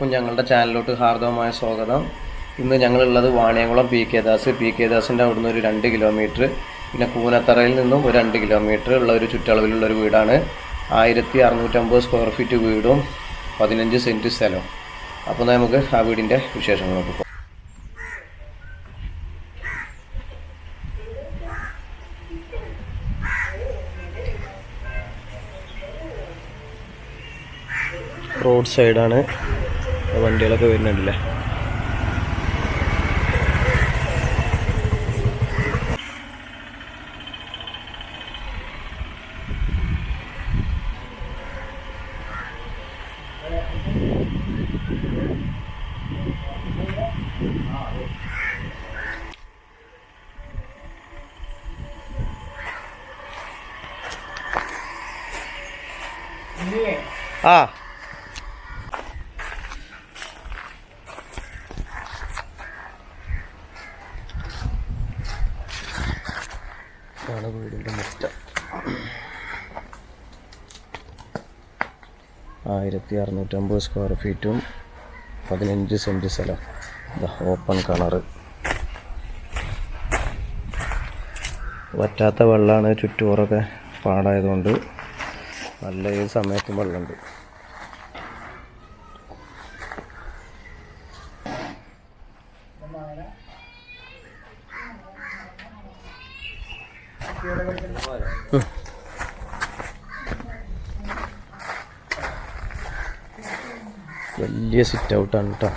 എല്ലാവർക്കും ഞങ്ങളുടെ ചാനലിലോട്ട് ഹാർദവമായ സ്വാഗതം. ഇന്ന് ഞങ്ങളുള്ളത് Vaniyamkulam P K Das. P K ദാസിന്റെ അവിടുന്ന് ഒരു രണ്ട് കിലോമീറ്റർ പിന്നെ കൂനത്തറയിൽ നിന്നും ഒരു രണ്ട് കിലോമീറ്റർ ഉള്ള ഒരു ചുറ്റളവിലുള്ള ഒരു വീടാണ്. ആയിരത്തി അറുന്നൂറ്റമ്പത് സ്ക്വയർ ഫീറ്റ് വീടും പതിനഞ്ച് സെന്റ് സ്ഥലവും. അപ്പോൾ നമുക്ക് ആ വീടിന്റെ വിശേഷങ്ങളോട്ട് പോകാം. റോഡ് സൈഡാണ്. വണ്ടികളൊക്കെ വരുന്നുണ്ടല്ലേ? ആ. ആണ് വീടിന്റെ മുറ്റം ആയിരത്തി അറുന്നൂറ്റമ്പത് സ്ക്വയർ ഫീറ്റും പതിനഞ്ച് സെന്റ് സ്ഥലം. ഓപ്പൺ കളറ് വറ്റാത്ത വെള്ളമാണ് ചുറ്റുപുറമൊക്കെ പാടായതുകൊണ്ട് നല്ല ഏത് സമയത്തും വെള്ളമുണ്ട്. വലിയ സിറ്റ് ഔട്ടാണ് കേട്ടോ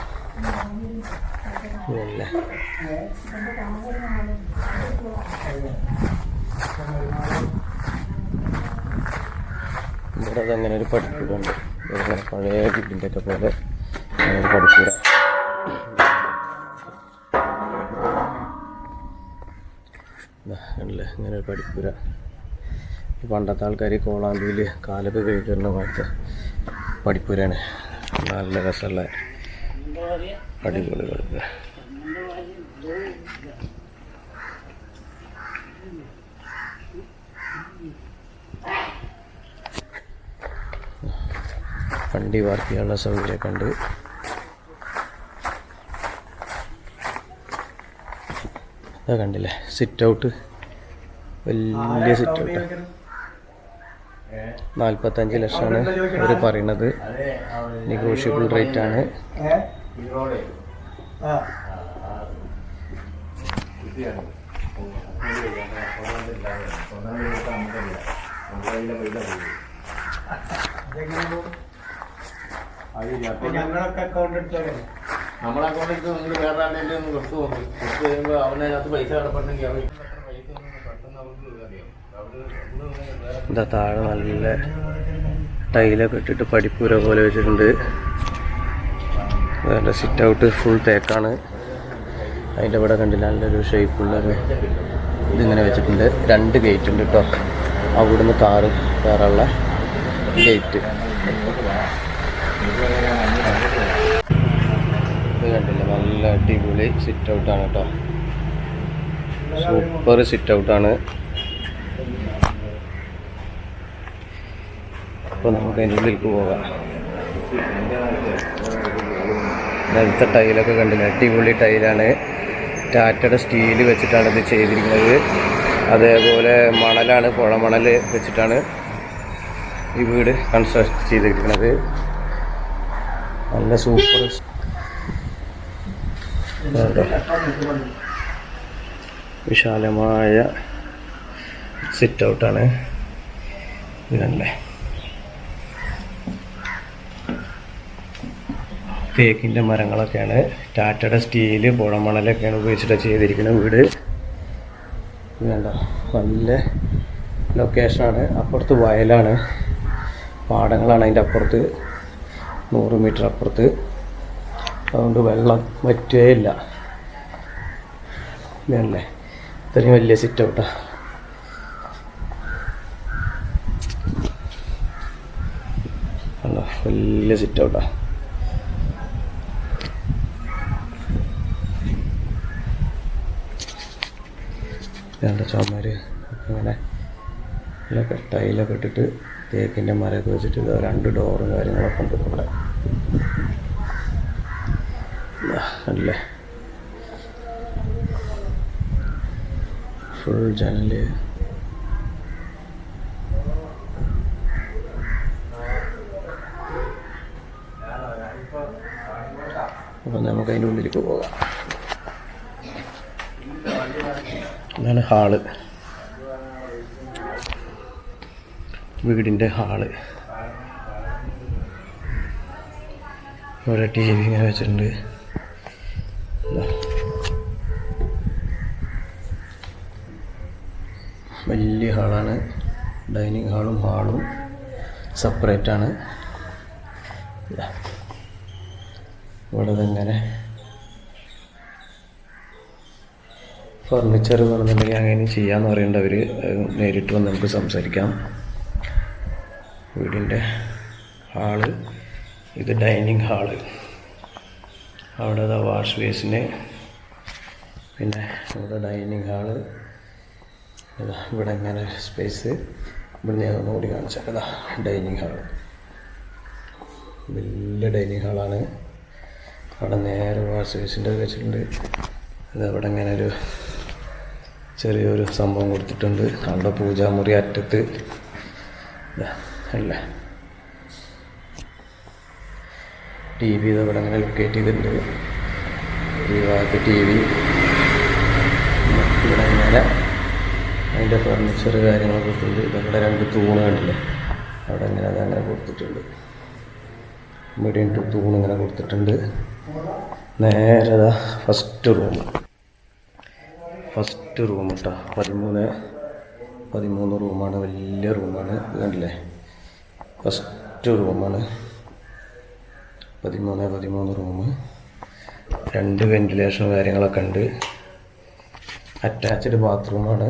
ഇവിടെ അതങ്ങനെ ഒരു പഠിപ്പുണ്ട്. ഇങ്ങനെ പഴയ വീടിന്റെ ഒക്കെ പോലെ അങ്ങനെ പഠിപ്പുര ഇങ്ങനെ ഒരു പഠിപ്പുര. പണ്ടത്തെ ആൾക്കാർ കോളാമ്പിയിൽ കാലൊക്കെ കഴിക്കുന്ന പോലത്തെ പഠിപ്പുരയാണ്. നല്ല രസമുള്ള അടിപൊളി കൊടുക്കുക വണ്ടി പാർക്ക് ചെയ്യാനുള്ള സൗകര്യമൊക്കെ ഇതാ കണ്ടില്ലേ? സിറ്റ് ഔട്ട് വലിയ സിറ്റ് ഔട്ട് നാൽപ്പത്തഞ്ച് ലക്ഷമാണ് അവർ പറയുന്നത്. നെഗോഷ്യബിൾ റേറ്റ് ആണ്. ഞങ്ങളൊക്കെ അക്കൗണ്ട് എടുത്തോളൂ അക്കൗണ്ടിൽ നിങ്ങൾ പൈസ കിടപ്പുണ്ടെങ്കിൽ അവർ പൈസ പെട്ടെന്ന് അവർക്ക് അറിയാം ഇതാ താഴെ നല്ല ടൈലൊക്കെ ഇട്ടിട്ട് പഠിപ്പൂര പോലെ വെച്ചിട്ടുണ്ട്. അതിന്റെ സിറ്റ് ഔട്ട് ഫുൾ തേക്കാണ് അതിന്റെ ഇവിടെ കണ്ടില്ല നല്ലൊരു ഷേപ്പുള്ളൊരു ഇതിങ്ങനെ വെച്ചിട്ടുണ്ട്. രണ്ട് ഗേറ്റ് ഉണ്ട് കേട്ടോ അവിടുന്ന് കാറ് കയറാനുള്ള ഗേറ്റ് ഇത് കണ്ടില്ല നല്ല അടിപൊളി സിറ്റ് ഔട്ടാണ് കേട്ടോ സൂപ്പർ സിറ്റ് ഔട്ടാണ് അപ്പോൾ നമുക്ക് അതിന്റെ ഉള്ളിലേക്ക് പോകാം നല്ല ടൈലൊക്കെ കണ്ടില്ല? അടിപൊളി ടൈലാണ്. ടാറ്റയുടെ സ്റ്റീൽ വെച്ചിട്ടാണ് ഇത് ചെയ്തിരിക്കുന്നത്. അതേപോലെ മണലാണ് പുഴ മണൽ വെച്ചിട്ടാണ് ഈ വീട് കൺസ്ട്രക്ട് ചെയ്തിരിക്കുന്നത്. നല്ല സൂപ്പർ വിശാലമായ സിറ്റ് ഔട്ടാണ് ഇതല്ലേ തേക്കിന്റെ മരങ്ങളൊക്കെയാണ്. ടാറ്റയുടെ സ്റ്റീൽ പുഴമണലൊക്കെയാണ് ഉപയോഗിച്ചിട്ട് ചെയ്തിരിക്കുന്ന വീട്. വേണ്ട നല്ല ലൊക്കേഷനാണ് അപ്പുറത്ത് വയലാണ്. പാടങ്ങളാണ് അതിന്റെ അപ്പുറത്ത്. നൂറ് മീറ്റർ അപ്പുറത്ത്. അതുകൊണ്ട് വെള്ളം പറ്റേ ഇല്ല. ഇതല്ലേ? ഇത്രയും വലിയ സിറ്റ് ഔട്ടാ. വലിയ സിറ്റ് ഔട്ടാ. രണ്ട് ചുമര് അങ്ങനെ ഇതിലൊക്കെ ടൈലൊക്കെ ഇട്ടിട്ട് തേക്കിന്റെ മരമൊക്കെ വെച്ചിട്ട് ഇതാ രണ്ട് ഡോറും കാര്യങ്ങളൊക്കെ ഉണ്ട് ഇവിടെ. അല്ലേ ഫുൾ ജനൽ. അപ്പം നമുക്ക് അതിന്റെ ഉള്ളിലേക്ക് പോകാം. ഇതാണ് ഹാൾ. വീടിന്റെ ഹാൾ. ഇവിടെ ടി വി ഇങ്ങനെ വെച്ചിട്ടുണ്ട്. വലിയ ഹാളാണ്. ഡൈനിങ് ഹാളും ഹാളും സെപ്പറേറ്റ് ആണ്. ഇവിടെ ഇങ്ങനെ ഫർണിച്ചർ പറഞ്ഞിട്ടുണ്ടെങ്കിൽ അങ്ങനെ ചെയ്യാന്ന് പറയുന്നുണ്ട് അവർ നേരിട്ട് വന്ന് നമുക്ക് സംസാരിക്കാം. വീടിന്റെ ഹാൾ ഇത് ഡൈനിങ് ഹാൾ. അവിടെ വാഷ് ബേസിന് പിന്നെ ഇവിടെ ഡൈനിങ് ഹാൾ. ഇവിടെ ഇങ്ങനെ സ്പേസ്. ഇവിടെ ഞാൻ ഒന്നുകൂടി കാണിച്ചാൽ ഡൈനിങ് ഹാൾ. വലിയ ഡൈനിങ് ഹാളാണ്. അവിടെ നേരെ വാഷ് ബേസിന്റെ വെച്ചിട്ടുണ്ട്. ഇത് അവിടെ ഇങ്ങനെ ഒരു ചെറിയൊരു സംഭവം കൊടുത്തിട്ടുണ്ട്. അവിടെ പൂജാമുറി അറ്റത്ത്. അല്ലേ? ടി വി ഇതവിടെ അങ്ങനെ ലൊക്കേറ്റ് ചെയ്തിട്ടുണ്ട്. ഈ ഭാഗത്ത് ടി വി. ഇവിടെ ഇങ്ങനെ അതിന്റെ ഫർണിച്ചർ കാര്യങ്ങളൊക്കെ കൊടുത്തിട്ടുണ്ട്. ഇതവിടെ രണ്ട് തൂണ് കണ്ടില്ലേ? അവിടെ ഇങ്ങനെ അതങ്ങനെ അങ്ങനെ കൊടുത്തിട്ടുണ്ട്. ഇവിടെയും തൂണ് ഇങ്ങനെ കൊടുത്തിട്ടുണ്ട്. നേരെ ഫസ്റ്റ് റൂം ഫസ്റ്റ് റൂം കേട്ടോ പതിമൂന്ന് പതിമൂന്ന് റൂമാണ്. വലിയ റൂമാണ്. കണ്ടില്ലേ? ഫസ്റ്റ് റൂമാണ്. പതിമൂന്ന് പതിമൂന്ന് റൂം രണ്ട് വെന്റിലേഷൻ കാര്യങ്ങളൊക്കെ ഉണ്ട്. അറ്റാച്ച്ഡ് ബാത്റൂമാണ്.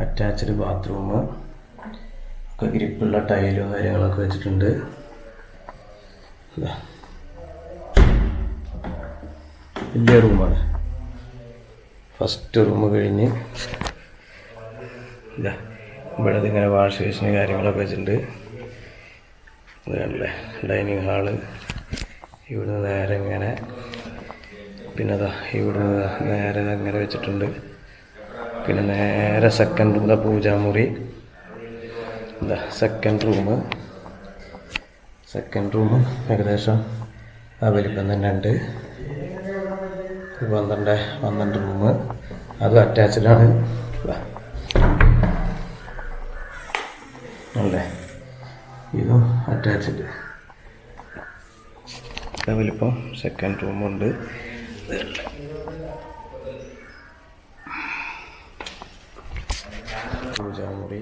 Attached bathroom. ഒക്കെ ഗ്രിപ്പുള്ള ടൈലും കാര്യങ്ങളൊക്കെ വെച്ചിട്ടുണ്ട്. വലിയ റൂമാണ്. ഫസ്റ്റ് റൂം കഴിഞ്ഞ് ഇതാ ഇവിടെ ഇങ്ങനെ വാഷ് ബേസിന് കാര്യങ്ങളൊക്കെ വെച്ചിട്ടുണ്ട്. അതല്ലേ ഡൈനിങ് ഹാൾ. ഇവിടുന്ന് നേരെ ഇങ്ങനെ പിന്നെ അതാ ഇവിടുന്ന് നേരെ അങ്ങനെ വെച്ചിട്ടുണ്ട്. പിന്നെ നേരെ സെക്കൻഡ് റൂം പൂജാമുറി. എന്താ സെക്കൻഡ് റൂം. സെക്കൻഡ് റൂം ഏകദേശം ആ വലിപ്പം തന്നെ ഉണ്ട്. പന്ത്രണ്ട് പന്ത്രണ്ട് റൂം അത് അറ്റാച്ച്ഡാണ് അല്ലേ? ഇതും അറ്റാച്ച്ഡ് വലിപ്പം സെക്കൻഡ് റൂമുണ്ട് പൂജാമുറി.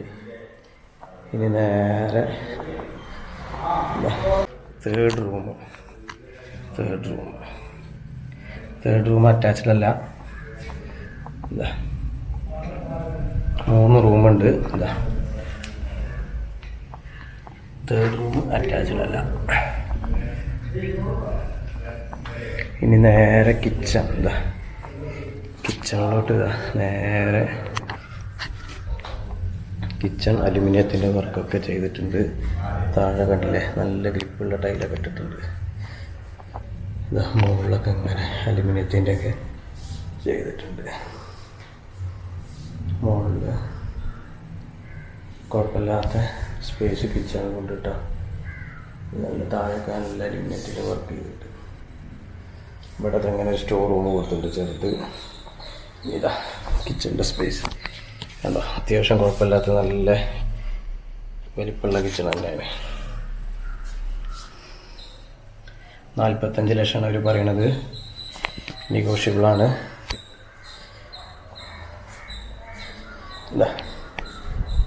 ഇനി നേരെ third room third room third room attached അല്ല. മൂന്ന് റൂമുണ്ട് ഇതാ തേർഡ് റൂം അറ്റാച്ച്ഡ് അല്ല. ഇനി നേരെ കിച്ചൺ ഇതാ കിച്ചണിലോട്ട് ഇതാ നേരെ കിച്ചൺ അലുമിനിയത്തിന്റെ വർക്കൊക്കെ ചെയ്തിട്ടുണ്ട്. താഴെ കണ്ടില്ലേ? നല്ല ഗ്രിപ്പുള്ള ടൈലൊക്കെ ഇട്ടിട്ടുണ്ട്. മുകളിലൊക്കെ ഇങ്ങനെ അലുമിനിയത്തിന്റെ ഒക്കെ ചെയ്തിട്ടുണ്ട്. മുകളിൽ കുഴപ്പമില്ലാത്ത സ്പേസ് കിച്ചൺ കൊണ്ടിട്ടാ നല്ല താഴെയൊക്കെ നല്ല അലുമിനിയത്തിൽ വർക്ക് ചെയ്തിട്ട്. ഇവിടെ അങ്ങനെ ഒരു സ്റ്റോർ റൂം കൊടുത്തിട്ടുണ്ട് ചെറുത്. ഇതാ കിച്ചണിന്റെ സ്പേസ് കണ്ടോ? അത്യാവശ്യം കുഴപ്പമില്ലാത്ത നല്ല വലിപ്പമുള്ള കിച്ചൺ തന്നെയാണ്. നാൽപ്പത്തഞ്ച് ലക്ഷമാണ് അവർ പറയണത് നെഗോഷ്യബിളാണ്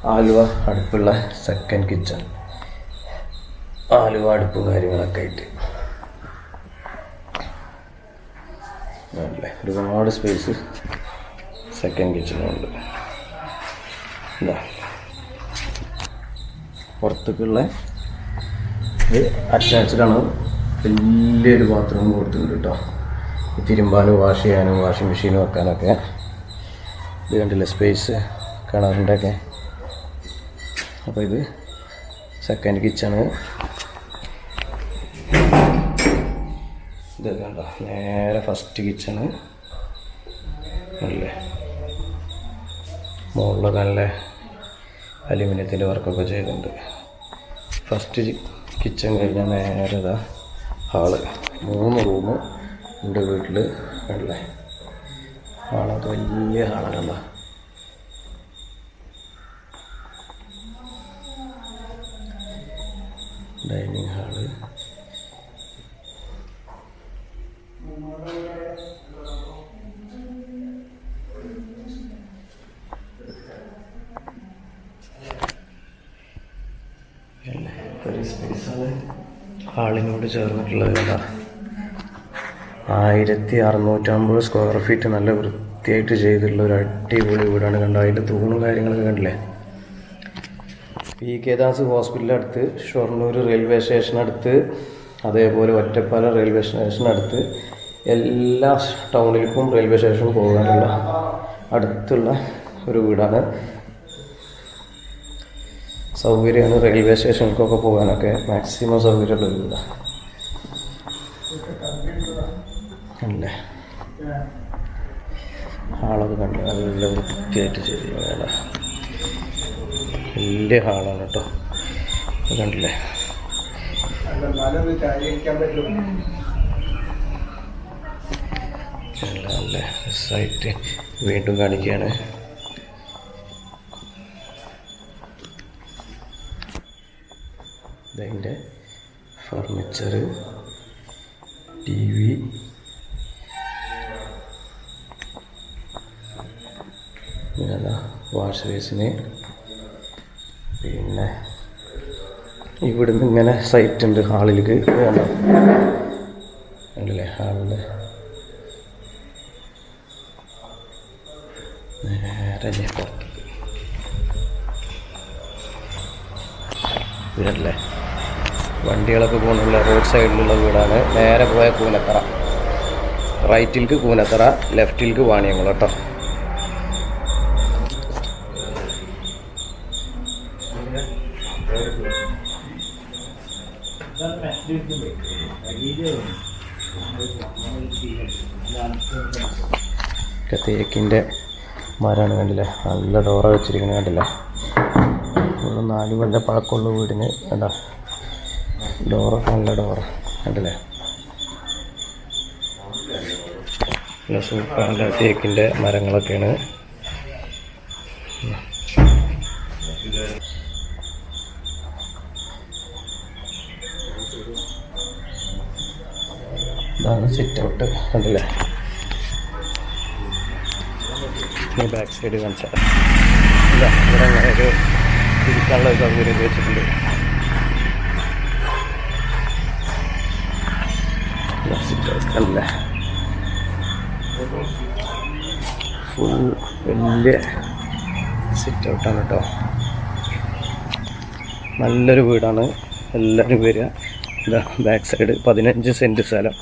ആലുവ അടുപ്പുള്ള സെക്കൻഡ് കിച്ചൺ ആലുവ അടുപ്പ് കാര്യങ്ങളൊക്കെ ആയിട്ട്. ഒരുപാട് സ്പേസ് സെക്കൻഡ് കിച്ചണുണ്ട് ഇതാ. പുറത്തേക്കുള്ള ഇത് അറ്റാച്ച്ഡ് ആണ്. വലിയൊരു ബാത്റൂം കൊടുത്തിട്ടുണ്ട് കേട്ടോ ഈ തിരുമ്പാനും വാഷ് ചെയ്യാനും വാഷിംഗ് മെഷീൻ വെക്കാനൊക്കെ. ഇത് കണ്ടില്ലേ സ്പേസ് കിണറിന്റെയൊക്കെ അപ്പോൾ ഇത് സെക്കൻഡ് കിച്ചണ് ഇത് കണ്ടോ നേരെ ഫസ്റ്റ് കിച്ചണ് അല്ലേ? മുകളിൽ നല്ല അലുമിനിയത്തിന്റെ വർക്കൊക്കെ ചെയ്തിട്ടുണ്ട്. ഫസ്റ്റ് കിച്ചൺ കഴിഞ്ഞാൽ നേരെ ഇതാ. ഹാൾ മൂന്ന് റൂമ് എന്റെ വീട്ടിൽ അല്ലേ ഹാളൊക്കെ വലിയ ഹാളാണല്ലോ ഡൈനിങ് ഹാൾ ഒരു സ്പേസാണ് ഹാളിനോട് ചേർന്നിട്ടുള്ള വീടാ ആയിരത്തി അറുന്നൂറ്റമ്പത് സ്ക്വയർ ഫീറ്റ് നല്ല വൃത്തിയായിട്ട് ചെയ്തിട്ടുള്ള ഒരു അടിപൊളി വീടാണ്. കണ്ടത് അതിന്റെ തൂണും കാര്യങ്ങളൊക്കെ കണ്ടില്ലേ? പി. കെ. ദാസ് ഹോസ്പിറ്റലിന്റെ അടുത്ത് ഷൊർണൂർ റെയിൽവേ സ്റ്റേഷനടുത്ത് അതേപോലെ ഒറ്റപ്പാല റെയിൽവേ സ്റ്റേഷനടുത്ത് എല്ലാ ടൗണിലേക്കും റെയിൽവേ സ്റ്റേഷൻ പോകാനുള്ള അടുത്തുള്ള ഒരു വീടാണ്. സൗകര്യമാണ് റെയിൽവേ സ്റ്റേഷനിലേക്കൊക്കെ പോകാനൊക്കെ മാക്സിമം സൗകര്യമുള്ള ഒരു വീടാണ് അല്ലേ? ഹാളൊക്കെ കണ്ട് നല്ല വൃത്തിയായിട്ട് ചെയ്തു വേണ്ട വലിയ ഹാളാണ് കേട്ടോ. കണ്ടില്ലേ? നല്ല നല്ല രസമായിട്ട് വീണ്ടും കാണിക്കുകയാണ് ഇതിന്റെ furniture T V wash basin. പിന്നെ ഇവിടുന്ന് ഇങ്ങനെ സൈറ്റ് ഉണ്ട് ഹാളിലേക്ക്. വേണ്ട ഉണ്ടല്ലേ ഹാളിൽ നേരെ ഞാൻ പുറത്തേക്ക് വീടല്ലേ വണ്ടികളൊക്കെ പോകുന്നുള്ള റോഡ് സൈഡിലുള്ള വീടാണ്. നേരെ പോയ കൂനത്തറ. റൈറ്റിൽക്ക് കൂനത്തറ ലെഫ്റ്റിൽക്ക് വാണിയങ്ങൾ കേട്ടോ. തേക്കിന്റെ മരമാണ് കണ്ടില്ലേ? നല്ല ഡോറ വെച്ചിരിക്കുന്നത് കണ്ടില്ലേ? നാല് കൊല്ലം പഴക്കമുള്ള വീടിന് എന്താ ഡോറ നല്ല ഡോറ കണ്ടില്ലേ? നല്ല സൂപ്പർ നല്ല തേക്കിന്റെ മരങ്ങളൊക്കെയാണ്. ഇതാണ് സിറ്റ് ഔട്ട് കണ്ടില്ലേ? ഈ ബാക്ക് സൈഡ് കാണിച്ചാൽ ഇല്ല ഇവിടെ അങ്ങനെ ഒരു ഇരിക്കാനുള്ള സൗകര്യം വെച്ചിട്ടുണ്ട്. കണ്ടില്ലേ ഫുൾ വലിയ സിറ്റ് ഔട്ടാണ് കേട്ടോ നല്ലൊരു വീടാണ്. എല്ലാവരും വരിക. ഇതാ ബാക്ക് സൈഡ് പതിനഞ്ച് സെന്റ് സ്ഥലം.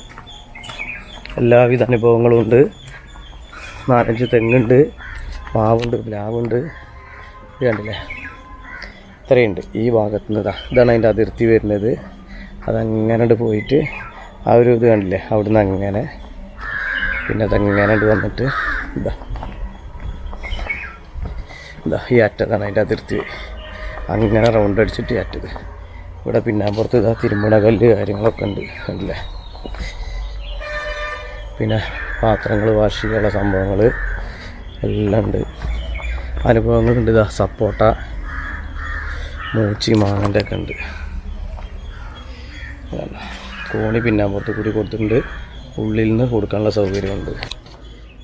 എല്ലാവിധ അനുഭവങ്ങളും ഉണ്ട്. നാലഞ്ച് തെങ്ങുണ്ട്. മാവുണ്ട് പ്ലാവുണ്ട്. കണ്ടില്ലേ? ഇത്രയുണ്ട്. ഈ ഭാഗത്ത് നിന്ന് ഇതാ ഇതാണ് അതിന്റെ അതിർത്തി വരുന്നത്. അതങ്ങനെ പോയിട്ട് ആ ഒരു ഇത് കണ്ടില്ലേ? അവിടുന്ന് അങ്ങനെ പിന്നെ അതങ്ങനെ വന്നിട്ട് ഇതാ. ഇതാ ഈ അറ്റതാണ് അതിന്റെ അതിർത്തി. അങ്ങനെ റൗണ്ട് അടിച്ചിട്ട് അറ്റത് ഇവിടെ പിന്നാമ്പുറത്ത് ഇതാ തിരുമണകല്ല് കാര്യങ്ങളൊക്കെ ഉണ്ട് കണ്ടില്ലേ? പിന്നെ പാത്രങ്ങൾ വാഷ് ചെയ്യാനുള്ള സംഭവങ്ങൾ എല്ലാം ഉണ്ട്. അനുഭവങ്ങളുണ്ട് ഇതാ സപ്പോട്ട മൂച്ചി മാങ്ങന്റെ ഒക്കെ ഉണ്ട്. കോണി പിന്നാമ്പുറത്ത് കൂടി കൊടുത്തിട്ടുണ്ട്. ഉള്ളിൽ നിന്ന് കൊടുക്കാനുള്ള സൗകര്യമുണ്ട്.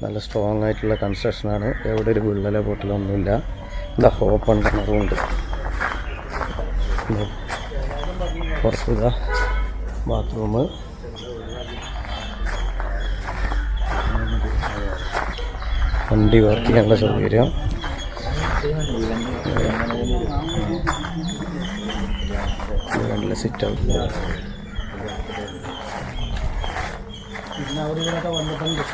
നല്ല സ്ട്രോങ് ആയിട്ടുള്ള കൺസ്ട്രക്ഷനാണ് എവിടെ ഒരു വിള്ളലോ പൊട്ടലോ ഒന്നുമില്ല. ഇതാ ഓപ്പൺ കിണറുണ്ട് പുറത്തുക ബാത്റൂം വണ്ടി വർക്ക് ചെയ്യാനുള്ള സൗകര്യം. നല്ല സിറ്റ് ഔട്ട് ಇದನ್ನ ಅವರಿಗಿರೋದ ಒಂದು ಬಂದು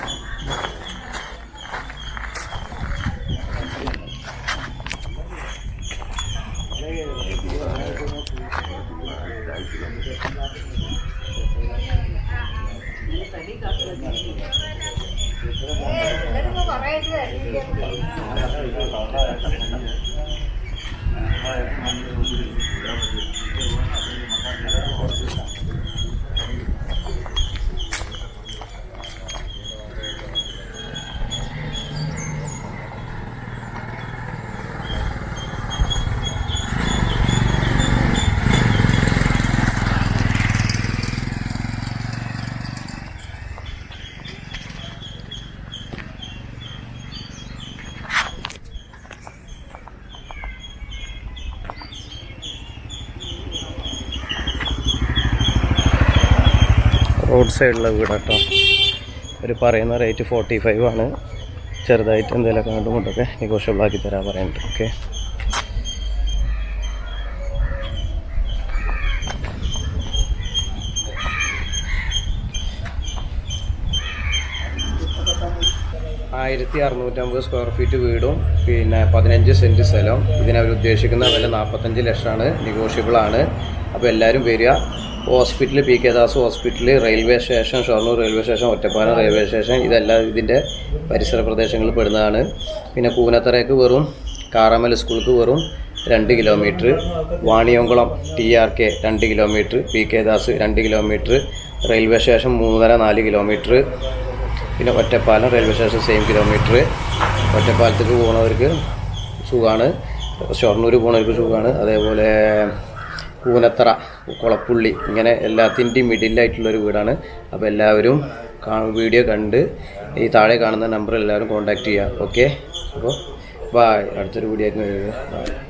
കുറേ ഇത് റോഡ് സൈഡിലുള്ള വീടാട്ടോ ഒരു പറയുന്ന റേറ്റ് ഫോർട്ടി ഫൈവ് ആണ്. ചെറുതായിട്ട് എന്തെങ്കിലുമൊക്കെ കണ്ടും കൊണ്ടൊക്കെ നെഗോഷ്യബിൾ ആക്കി തരാൻ പറയുന്നുണ്ട് ഓക്കെ ആയിരത്തി അറുന്നൂറ്റമ്പത് സ്ക്വയർ ഫീറ്റ് വീടും പിന്നെ പതിനഞ്ച് സെന്റ് സ്ഥലം. ഇതിനവർ ഉദ്ദേശിക്കുന്ന വില നാൽപ്പത്തഞ്ച് ലക്ഷമാണ്. നെഗോഷ്യബിൾ ആണ്. അപ്പോൾ എല്ലാവരും വരിക. Hospital P K Das hospital railway station Shoranur railway station Ottapalam railway station ഇതെല്ലാം ഇതിന്റെ പരിസര പ്രദേശങ്ങളിൽ പെടുന്നതാണ്. പിന്നെ കൂനത്തറയ്ക്ക് വെറും കാറാമൽ സ്കൂൾക്ക് വെറും രണ്ട് kilometre Vaniyamkulam T R K രണ്ട് കിലോമീറ്റർ പി കെ ദാസ് രണ്ട് കിലോമീറ്റർ റെയിൽവേ സ്റ്റേഷൻ മൂന്നര നാല് കിലോമീറ്റർ പിന്നെ Ottapalam railway station same kilometre. ഒറ്റപ്പാലത്തേക്ക് പോകുന്നവർക്ക് സുഖമാണ് ഷൊർണൂർ പോകുന്നവർക്ക് സുഖമാണ് അതേപോലെ കൂനത്തറ കുളപ്പുള്ളി. ഇങ്ങനെ എല്ലാത്തിന്റെയും മിഡിലായിട്ടുള്ളൊരു വീടാണ്. അപ്പോൾ എല്ലാവരും വീഡിയോ കണ്ട് ഈ താഴെ കാണുന്ന നമ്പർ എല്ലാവരും കോൺടാക്റ്റ് ചെയ്യുക ഓക്കെ? അപ്പോൾ ബായ്. അടുത്തൊരു വീഡിയോ ആയിരുന്നു ബൈ